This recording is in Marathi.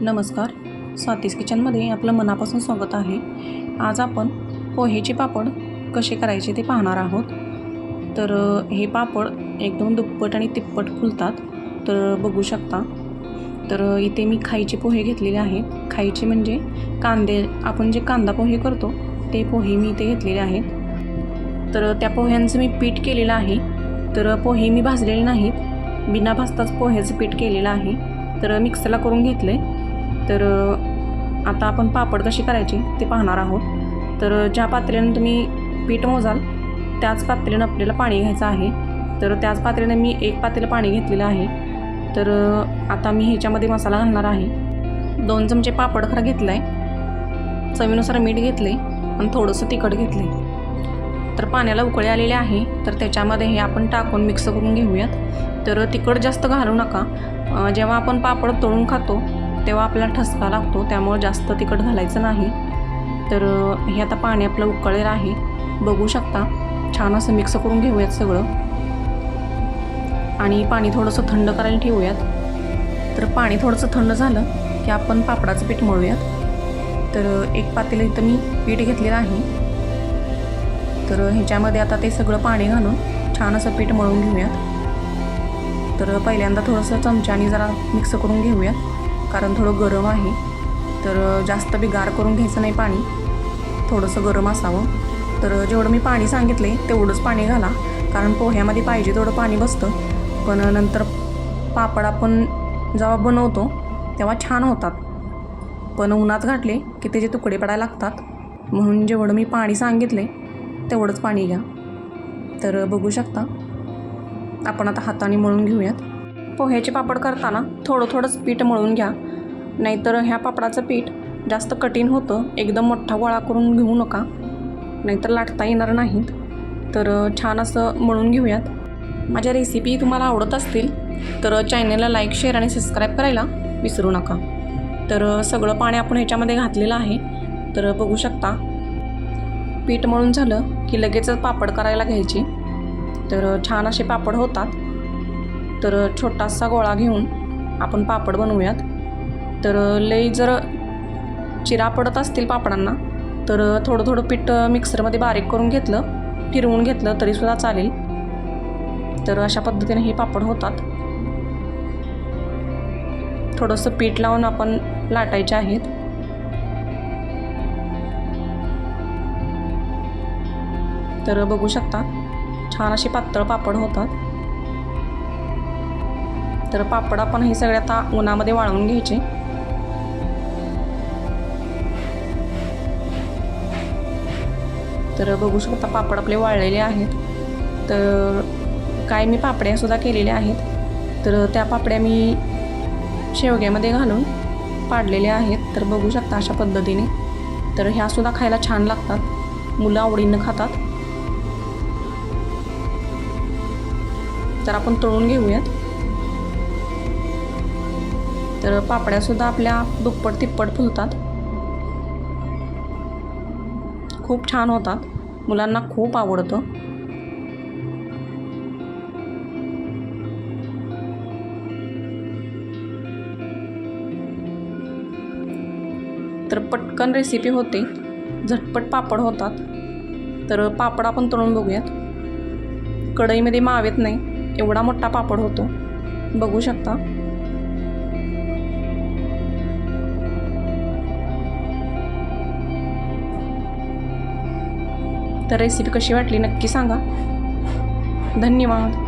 नमस्कार. स्वातीस किचनमध्ये आपलं मनापासून स्वागत आहे. आज आपण पोहेचे पापड कसे करायचे ते पाहणार आहोत. तर हे पापड एकदम दुप्पट आणि तिप्पट फुलतात. तर बघू शकता. तर इथे मी खायचे पोहे घेतलेले आहेत. खायचे म्हणजे कांदे आपण जे कांदा पोहे करतो ते पोहे मी इथे घेतलेले आहेत. तर त्या पोह्यांचं मी पीठ केलेलं आहे. तर पोहे मी भाजलेले नाहीत. बिना भाजताच पोह्याचं पीठ केलेलं आहे. तर मिक्सरला करून घेतलं आहे तर आता आपण पापड कशी करायची ते पाहणार आहोत. तर ज्या पातळीनं तुम्ही पीठ मोजाल त्याच पात्र्यानं आपल्याला पाणी घ्यायचं आहे. तर त्याच पात्र्यानं मी एक पातेलं पाणी घेतलेलं आहे. तर आता मी ह्याच्यामध्ये मसाला घालणार आहे. दोन चमचे पापड खरा घेतला आहे चवीनुसार मीठ घेतले आणि थोडंसं तिखट घेतले तर पाण्याला उकळी आलेले आहे. तर त्याच्यामध्ये हे आपण टाकून मिक्स करून घेऊयात. तर तिखट जास्त घालू नका. जेव्हा आपण पापड तळून खातो तेव्हा आपल्याला ठसका लागतो त्यामुळे जास्त तिखट घालायचं नाही. तर हे आता पाणी आपलं उकळलेलं आहे. बघू शकता. छान असं मिक्स करून घेऊयात सगळं. आणि पाणी थोडंसं थंड करायला ठेवूयात. तर पाणी थोडंसं थंड झालं की आपण पापडाचं पीठ मळूयात. तर एक पातेलं इथं मी पीठ घेतलेलं आहे. तर ह्याच्यामध्ये आता ते सगळं पाणी घालून छान असं पीठ मळून घेऊयात. तर पहिल्यांदा थोडंसं चमच्याने जरा मिक्स करून घेऊयात. कारण थोडं गरम आहे. तर जास्त बी गार करून घ्यायचं नाही पाणी. थोडंसं गरम असावं. तर जेवढं मी पाणी सांगितले तेवढंच पाणी घाला. कारण पोह्यामध्ये पाहिजे तेवढं पाणी बसतं. पण नंतर पापड आपण जेव्हा बनवतो तेव्हा छान होतात. पण उन्हात घातले की त्याचे तुकडे पडायला लागतात. म्हणून जेवढं मी पाणी सांगितले तेवढंच पाणी घ्या. तर बघू शकता. आपण आता हाताने मळून घेऊयात. पोह्याचे पापड करताना थोडं थोडंच पीठ मळून घ्या. नाहीतर ह्या पापडाचं पीठ जास्त कठीण होतं. एकदम मोठा गोळा करून घेऊ नका. नाहीतर लाटता येणार नाहीत. तर छान असं मळून घेऊयात. माझ्या रेसिपी तुम्हाला आवडत असतील तर चॅनलला लाईक शेअर आणि सबस्क्राईब करायला विसरू नका. तर सगळं पाणी आपण ह्याच्यामध्ये घातलेलं आहे. तर बघू शकता. पीठ मळून झालं की लगेचच पापड करायला घ्यायची. तर छान असे पापड होतात. तर छोटासा गोळा घेऊन आपण पापड बनवूयात. तर लई जर चिरा पडत असतील पापडांना तर थोडं थोडं पीठ मिक्सरमध्ये बारीक करून घेतलं फिरवून घेतलं तरीसुद्धा चालेल. तर अशा पद्धतीने हे पापड होतात. थोडंसं पीठ लावून आपण लाटायचे आहेत. तर बघू शकता छान असे पातळ पापड होतात. तर पापड आपण हे सगळे आता उन्हामध्ये वाळवून घ्यायचे. तर बघू शकता पापड आपले वाळलेले आहेत. तर काय मी पापड्यासुद्धा केलेल्या आहेत. तर त्या पापड्या मी शेवग्यामध्ये घालून पाडलेल्या आहेत. तर बघू शकता अशा पद्धतीने. तर ह्यासुद्धा खायला छान लागतात. मुलं आवडीनं खातात. तर आपण तळून घेऊयात. तर पापड्यासुद्धा आपल्या दुप्पट तिप्पट फुलतात. खूप छान होतात. मुलांना खूप आवडतं. तर पटकन रेसिपी होते. झटपट पापड होतात. तर पापड आपण तळून बघूयात. कढईमध्ये मावेत नाही. एवढा मोठा पापड होतो. बघू शकता. तर रेसिपी कशी वाटली नक्की सांगा. धन्यवाद.